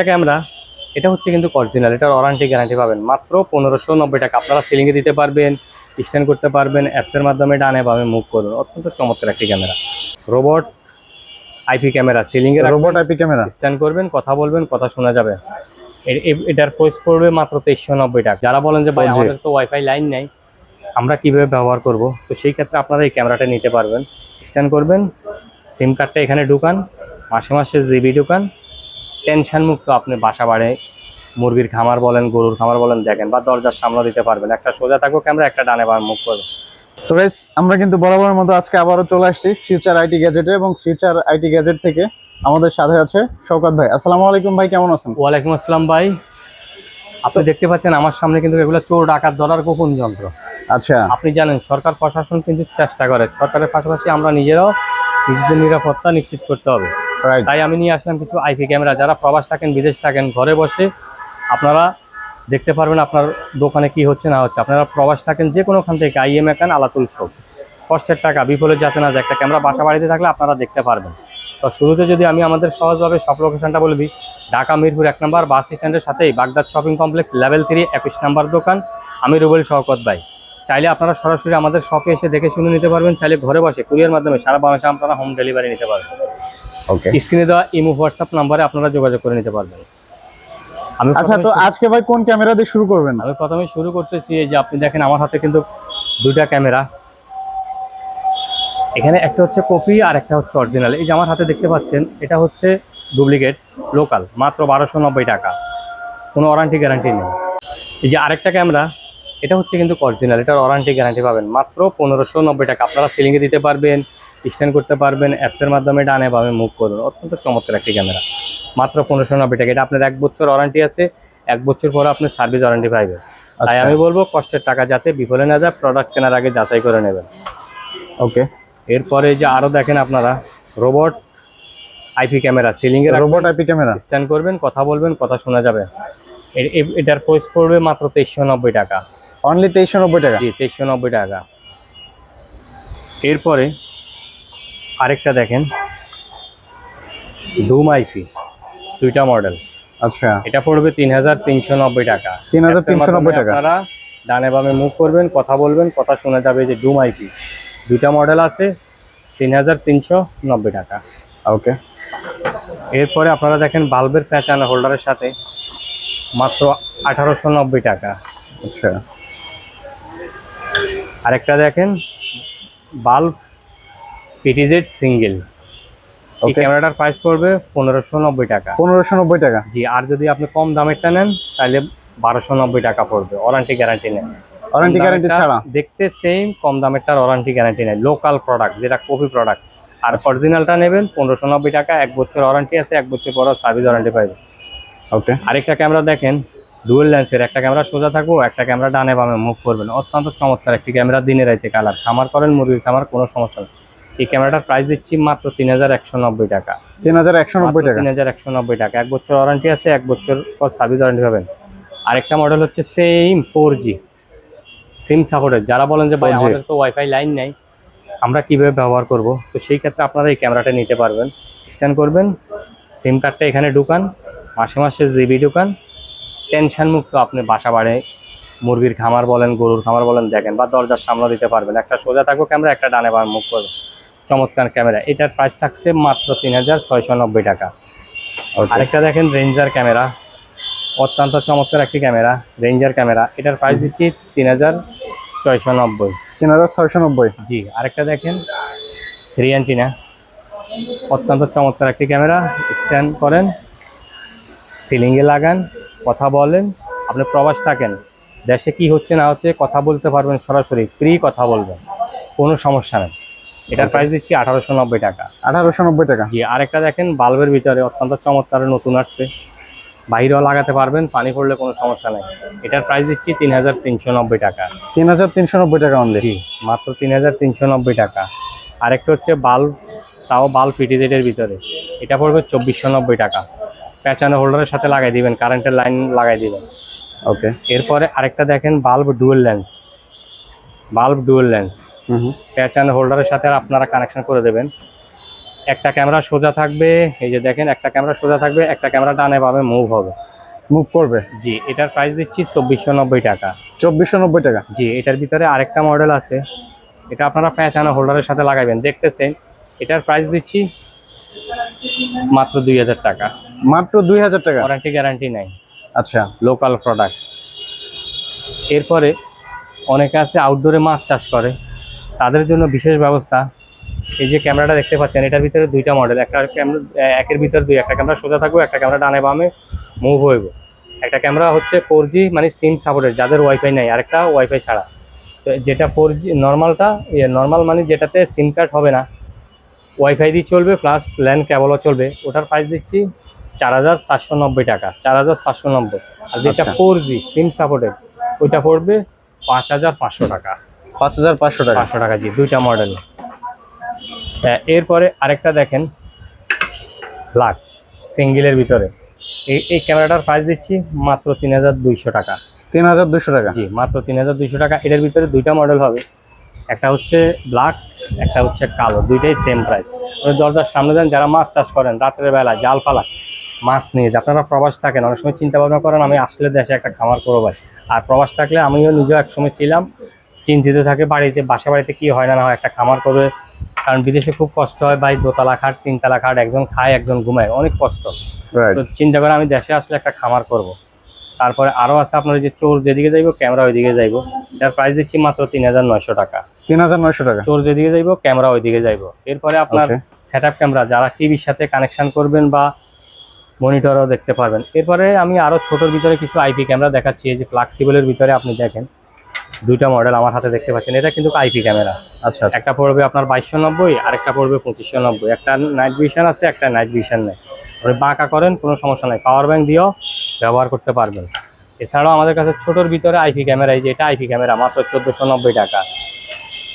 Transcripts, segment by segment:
আরেকটা ক্যামেরা এটা হচ্ছে কিন্তু অরিজিনাল এটার ওয়ারান্টি গ্যারান্টি পাবেন। মাত্র পনেরোশো নব্বই টাকা। আপনারা সিলিংয়ে দিতে পারবেন স্ট্যান্ড করতে পারবেন অ্যাপসের মাধ্যমে ডানে বামে মুভ করবেন অত্যন্ত চমৎকার একটি ক্যামেরা রোবট আইপি ক্যামেরা সিলিংয়ে রোবট আইপি ক্যামেরা স্ট্যান্ড করবেন কথা বলবেন কথা শোনা যাবে। এটার প্রাইস পড়বে মাত্র তেইশশো নব্বই টাকা। যারা বলেন যে ভাই আমাদের তো ওয়াইফাই লাইন নেই আমরা কীভাবে ব্যবহার করব? তো সেই ক্ষেত্রে আপনারা এই ক্যামেরাটা নিতে পারবেন। স্ট্যান্ড করবেন সিম কার্ডটা এখানে ঢুকান মাসে মাসে জিবি ঢুকান। টেনশন মুক্ত আপনি বাসা বাড়ে মুরগির খামার বলেন গরুর খামার বলেন দেখেন বা দরজার সামনে দিতে পারবেন। একটা সোজা থাকব ক্যামেরা একটা ডানে বা মুখ করবে। তো guys, আমরা কিন্তু বরাবরের মতো আজকে আবারও চলে আসছি ফিউচার আইটি গ্যাজেটে এবং ফিউচার আইটি গ্যাজেট থেকে আমাদের সাথে আছে শওকত ভাই। আসসালামু আলাইকুম ভাই কেমন আছেন? ওয়ালাইকুম আসসালাম ভাই। আপনি দেখতে পাচ্ছেন আমার সামনে কিন্তু এগুলো চোর ডাকাত ধরার গোপন যন্ত্র। আচ্ছা। আপনি জানেন সরকার প্রশাসন কিন্তু চেষ্টা করে। সরকারের পাশাপাশি আমরা নিজেরাও নিজেদের নিরাপত্তা নিশ্চিত করতে হবে। তাই আমি নিয়ে আসলাম কিছু আইপি ক্যামেরা। যারা প্রবাস থাকেন, বিদেশ থাকেন, ঘরে বসে, আপনারা দেখতে পারবেন আপনার দোকানে কি হচ্ছে, না হচ্ছে। আপনারা প্রবাস থাকেন যে কোনোখান থেকে আইএম একান আলাতুল শোক কষ্টের টাকা, বিফলে যাতে না যায়। একটা ক্যামেরা বাসা বাড়িতে থাকলে আপনারা দেখতে পারবেন। তো শুরুতে যদি আমি আমাদের সহজভাবে সব লোকেশনটা বলে দিই, ঢাকা, মিরপুর এক নম্বর, বাস স্ট্যান্ডের সাথেই Baghdad shopping complex level three একুশ নাম্বার দোকান, আমি রুবেল শওকত ভাই। চাইলে আপনারা সরাসরি আমাদের শপে এসে দেখে শুনে নিতে পারবেন। চাইলে ঘরে বসে কুরিয়ার মাধ্যমে সারা বাংলাদেশে আপনারা হোম ডেলিভারি নিতে পারবেন। ওকে স্ক্রিনে দেওয়া ইমো হোয়াটসঅ্যাপ নাম্বারে আপনারা যোগাযোগ করে নিতে পারবেন। আমি আচ্ছা তো আজকে ভাই কোন ক্যামেরা দিয়ে শুরু করবেন? আমি প্রথমে শুরু করতেছি এই যে আপনি দেখেন আমার হাতে কিন্তু দুইটা ক্যামেরা। এখানে একটা হচ্ছে কপি আর একটা হচ্ছে অরিজিনাল এই যে আমার হাতে দেখতে পাচ্ছেন এটা হচ্ছে ডুপ্লিকেট লোকাল মাত্র বারোশো নব্বই টাকা। কোনো ওয়ারান্টি গ্যারান্টি নেই। এই যে আরেকটা ক্যামেরা এটা হচ্ছে কিন্তু অরিজিনাল এটার ওয়ারান্টি গ্যারান্টি পাবেন। মাত্র পনেরোশো নব্বই টাকা। আপনারা সিলিংয়ে দিতে পারবেন স্ট্যান্ড করতে পারবেন অ্যাপসের মাধ্যমে ডানে বামে মুভ করবেন অত্যন্ত চমৎকার একটি ক্যামেরা মাত্র পনেরোশো নব্বই টাকা। এটা আপনার এক বছর ওয়ারান্টি আছে। এক বছর পরে আপনি সার্ভিস ওয়ারান্টি পাইবেন তাই। আমি বলব কষ্টের টাকা যাতে বিফলে না যায় প্রোডাক্ট কেনার আগে যাচাই করে নেবেন। ওকে এরপরে যে আরও দেখেন আপনারা রোবট আইপি ক্যামেরা সিলিংয়ে রোবট আইপি ক্যামেরা স্ট্যান্ড করবেন কথা বলবেন কথা শোনা যাবে। এটার প্রাইস পড়বে মাত্র তেইশশো নব্বই টাকা। অনলি তেইশশো নব্বই টাকা। জি তেইশশো নব্বই টাকা। এরপরে আরেকটা দেখেন। ধুম আইপি দুইটা মডেল আচ্ছা। এটা পড়বে তিন হাজার তিনশো নব্বই টাকা। 3,390 টাকা। আপনারা ডানে বামে মুভ করবেন কথা বলবেন কথা শোনা যাবে যে ডুম আইপি দুইটা মডেল আছে তিন হাজার তিনশো নব্বই টাকা। ওকে এরপরে আপনারা দেখেন বাল্বের প্যাচানো হোল্ডারের সাথে মাত্র আঠারোশো নব্বই টাকা। আচ্ছা। আরেকটা দেখেন বাল্ব পিটিজেড সিঙ্গেল এই ক্যামেরাটার প্রাইস পড়বে পনেরোশো নব্বই টাকা। পনেরোশো নব্বই টাকা। জি আর যদি আপনি কম দামেরটা নেন তাহলে বারোশো নব্বই টাকা পড়বে। ওয়ারান্টি গ্যারান্টি নেন। ওয়ারেন্টি গ্যারান্টি ছাড়া। দেখতে সেম কম দামেরটার ওয়ারান্টি গ্যারান্টি নেই লোকাল প্রোডাক্ট যেটা কপি প্রোডাক্ট আর অরিজিনালটা নেবেন পনেরোশো নব্বই টাকা। এক বছর ওয়ারান্টি আছে এক বছর পর সার্ভিস ওয়ারান্টি পাইবে। ওকে আরেকটা ক্যামেরা দেখেন ডুয়েল লেন্সের একটা ক্যামেরা সোজা থাকব একটা ক্যামেরা ডানে বামে মুভ করবেন। অত্যন্ত চমৎকার একটি ক্যামেরা দিনে রাইতে কালার খামার করেন মুরগির খামার কোনো সমস্যা নেই। এই ক্যামেরাটার প্রাইস দিচ্ছি মাত্র তিন হাজার একশো নব্বই টাকা। তিন হাজার একশো নব্বই টাকা। তিন হাজার একশো নব্বই টাকা। এক বছর ওয়ারেন্টি আছে এক বছর পর সার্ভিস ওয়ারান্টি পাবেন। আরেকটা মডেল হচ্ছে সেম ফোর জি সিম সাপোর্টের যারা বলেন যে ভাই আমাদের তো ওয়াইফাই লাইন নেই আমরা কীভাবে ব্যবহার করব? তো সেই ক্ষেত্রে আপনারা এই ক্যামেরাটা নিতে পারবেন। স্ক্যান করবেন সিম কার্ডটা এখানে ঢুকান মাসে মাসে জিবি ঢুকান। টেনশন মুক্ত আপনি বাসা বাড়ে মুরগির খামার বলেন গরুর খামার বলেন দেখেন বা দরজার সামনে দিতে পারবেন। একটা সোজা থাকব ক্যামেরা একটা ডানে মুখ করবে। চমৎকার ক্যামেরা। এটার প্রাইস থাকছে মাত্র তিন হাজার ছয়শো নব্বই টাকা। আরেকটা দেখেন রেঞ্জার ক্যামেরা। অত্যন্ত চমৎকার একটি ক্যামেরা রেঞ্জার ক্যামেরা। এটার প্রাইস দিচ্ছি তিন হাজার ছয়শো নব্বই। তিন হাজার ছয়শো নব্বই। জি আরেকটা দেখেন থ্রি অ্যান্টিনা অত্যন্ত চমৎকার একটি ক্যামেরা। স্ট্যান্ড করেন সিলিংয়ে লাগান কথা বলেন। আপনি প্রবাস থাকেন দেশে কি হচ্ছে না হচ্ছে কথা বলতে পারবেন সরাসরি ফ্রি কথা বলবেন। কোনো সমস্যা নেই। এটার প্রাইস দিচ্ছি আঠারোশো নব্বই টাকা। আঠারোশো নব্বই টাকা। জি আরেকটা দেখেন বাল্বের ভিতরে অত্যন্ত চমৎকার নতুন আসছে। বাইরেও লাগাতে পারবেন পানি পড়লে কোনো সমস্যা নেই। এটার প্রাইস দিচ্ছি তিন হাজার তিনশো নব্বই টাকা। তিন হাজার তিনশো নব্বই টাকা অনলি জি মাত্র তিন হাজার তিনশো নব্বই টাকা। আরেকটা হচ্ছে বাল্ব তাও বাল্ব পিটিজেডের ভিতরে। এটা পড়বে চব্বিশশো নব্বই টাকা। প্যাচানো হোল্ডারের সাথে লাগাই দিবেন কারেন্টের লাইন লাগাই দিবেন। ওকে এরপরে আরেকটা দেখেন bulb dual lens bulb dual lens hmm. Hmm প্যাচানো হোল্ডারের সাথে আপনারা কানেকশন করে দেবেন। একটা ক্যামেরা সোজা থাকবে এই যে দেখেন একটা ক্যামেরা সোজা থাকবে একটা ক্যামেরা ডানে পাবে মুভ হবে। মুভ করবে? জি এটার প্রাইস দিচ্ছি চব্বিশশো নব্বই টাকা। চব্বিশশো নব্বই টাকা? জি এটার ভিতরে আরেকটা মডেল আছে। এটা আপনারা প্যাঁচানো হোল্ডারের সাথে লাগাবেন। দেখতেছেন এটার প্রাইস দিচ্ছি মাত্র দুই হাজার টাকা। মাত্র দুই হাজার টাকা? ওয়ারেন্টি গ্যারান্টি নাই। আচ্ছা। লোকাল প্রোডাক্ট এরপরে অনেকে আছে আউটডোরে মাছ চাষ করে। তাদের জন্য বিশেষ ব্যবস্থা। এই যে ক্যামেরাটা দেখতে পাচ্ছেন এটার ভিতরে দুইটা মডেল একটা ক্যামেরা একের ভিতরে দুই একটা ক্যামেরা সোজা থাকবে একটা ক্যামেরা ডানে বামে মুভ হইব। একটা ক্যামেরা হচ্ছে ফোর জি মানে সিম সাপোর্টেড যাদের ওয়াইফাই নেই আরেকটা ওয়াইফাই ছাড়া। তো যেটা ফোর জি নর্মালটা নর্মাল মানে যেটাতে সিম কার্ড হবে না। ওয়াইফাই দিয়ে চলবে প্লাস ল্যান্ড কেবলও চলবে। ওটার প্রাইস দিচ্ছি চার হাজার চারশো নব্বই টাকা চার হাজার চারশো নব্বই। আর যেটা। ফোর জি সিম সাপোর্টেড ওইটা পড়বে পাঁচ হাজার পাঁচশো টাকা। পাঁচ হাজার পাঁচশো টাকা। পাঁচশো টাকা জি দুইটা মডেল এরপরে আরেকটা দেখেন ব্ল্যাক সিঙ্গেলের ভিতরে। এই এই ক্যামেরাটার প্রাইস দিচ্ছি মাত্র তিন হাজার দুইশো টাকা। তিন হাজার দুশো টাকা। জি মাত্র তিন হাজার দুইশো টাকা। এটার ভিতরে দুইটা মডেল হবে। একটা হচ্ছে ব্ল্যাক একটা হচ্ছে কালো দুইটাই সেম প্রাইস ওই দরজার সামনে দেন যারা মাছ চাষ করেন রাতের বেলা জাল ফালা মাছ নিয়ে যে আপনারা প্রবাস থাকেন অনেক সময় চিন্তা ভাবনা করেন আমি আসলে দেশে একটা খামার করব ভাই। আর প্রবাস থাকলে আমিও নিজেও এক সময় ছিলাম। চিন্তিত থাকে বাড়িতে বাসা বাড়িতে কি হয় না না হয় একটা খামার করবে। কারণ বিদেশে খুব কষ্ট হয় ভাই দোতলা খাট তিনতলা খাট একজন খায় একজন ঘুমায় অনেক কষ্ট। তো চিন্তা করে আমি দেশে আসলে একটা খামার করব। তারপরে আরও আছে আপনার যে চোর যেদিকে যাইবো ক্যামেরা ওইদিকে যাইবো। এটার প্রাইস দিচ্ছি মাত্র তিন হাজার নয়শো টাকা। তিন হাজার নয়শো টাকা? চোর যেদিকে যাইবো ক্যামেরা ওইদিকে যাইবো। এরপরে আপনার সেট আপ ক্যামেরা যারা টিভির সাথে কানেকশন করবেন বা মনিটরও দেখতে পারবেন। এরপরে আমি আরও ছোটোর ভিতরে কিছু আইপি ক্যামেরা দেখাচ্ছি এই যে ফ্লাক্সিবলের ভিতরে আপনি দেখেন। দুইটা মডেল আমার হাতে দেখতে পাচ্ছেন। এটা কিন্তু আইপি ক্যামেরা আচ্ছা একটা পড়বে আপনার বাইশশো নব্বই আরেকটা পড়বে পঁচিশশো নব্বই। একটা নাইট ভিশন আছে একটা নাইট ভিশন নেই। আপনি বাঁকা করেন কোনো সমস্যা নাই। পাওয়ার ব্যাংক দিয়েও ব্যবহার করতে পারবেন। এছাড়াও আমাদের কাছে ছোটোর ভিতরে আইপি ক্যামেরা এই যে এটা আইপি ক্যামেরা মাত্র চোদ্দোশো নব্বই টাকা।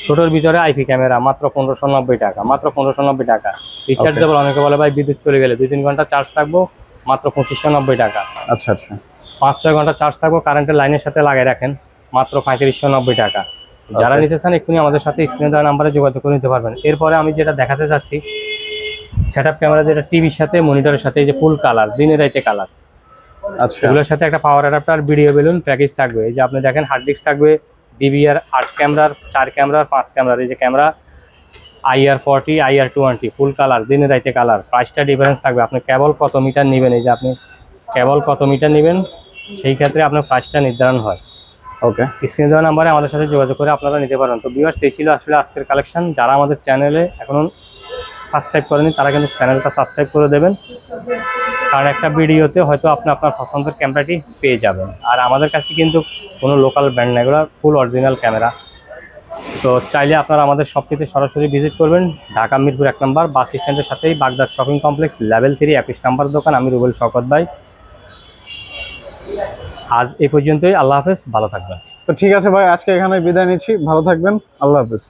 ছোটোর ভিতরে আইপি ক্যামেরা মাত্র পনেরোশো নব্বই টাকা মাত্র পনেরোশো নব্বই টাকা। রিচার্জেবল অনেকে বলে ভাই বিদ্যুৎ চলে গেলে দুই তিন ঘণ্টা চার্জ থাকব মাত্র পঁচিশশো নব্বই টাকা। আচ্ছা আচ্ছা। পাঁচ ছয় ঘণ্টা চার্জ থাকব কারেন্টের লাইনের সাথে লাগিয়ে রাখেন। মাত্র পঁয়ত্রিশশো নব্বই টাকা। যারা নিতে চান এক্ষুনি আমাদের সাথে স্ক্রিনে দেওয়া নাম্বারে যোগাযোগ করে নিতে পারবেন। এরপরে আমি যেটা দেখাতে চাচ্ছি সেট আপ ক্যামেরা যেটা টিভির সাথে মনিটরের সাথে এই যে ফুল কালার দিনে রাইতে কালার আচ্ছা। এগুলোর সাথে একটা power adapter video balun package থাকবে। এই যে আপনি দেখেন হার্ড ডিস্ক থাকবে ডিবিআর আট ক্যামেরার চার ক্যামেরার পাঁচ ক্যামেরার এই যে camera IR forty IR twenty full colour দিনে রাইতে কালার প্রাইসটা ডিফারেন্স থাকবে। আপনি কেবল কত মিটার নেবেন? এই যে আপনি কেবল কত মিটার নেবেন? সেই ক্ষেত্রে আপনার প্রাইসটা নির্ধারণ হয়। ওকে। স্ক্রিনে দেওয়া নাম্বারে আমাদের সাথে যোগাযোগ করে আপনারা নিতে পারেন। তো বিয়ার সেই ছিল আসলে আজকের কালেকশন যারা আমাদের চ্যানেলে এখনও সাবস্ক্রাইব করেনি, তারা কিন্তু চ্যানেলটা সাবস্ক্রাইব করে দেবেন। কারণ একটা ভিডিওতে হয়তো আপনি আপনার পছন্দের ক্যামেরাটি পেয়ে যাবেন। আর আমাদের কাছে কিন্তু কোনো লোকাল ব্র্যান্ড না, এগুলো ফুল অরিজিনাল ক্যামেরা তো চাইলে আপনারা আমাদের শপটিতে সরাসরি ভিজিট করবেন। ঢাকা মিরপুর এক নম্বর বাস স্ট্যান্ডের সাথেই Baghdad shopping complex level three একুশ নাম্বার দোকান, আমি রুবেল শকত ভাই। আজ এ পর্যন্তই, আল্লাহ হাফেজ, ভালো থাকবেন। তো ঠিক আছে ভাই, আজকে এখানে বিদায় নিচ্ছি, ভালো থাকবেন, আল্লাহ হাফিজ।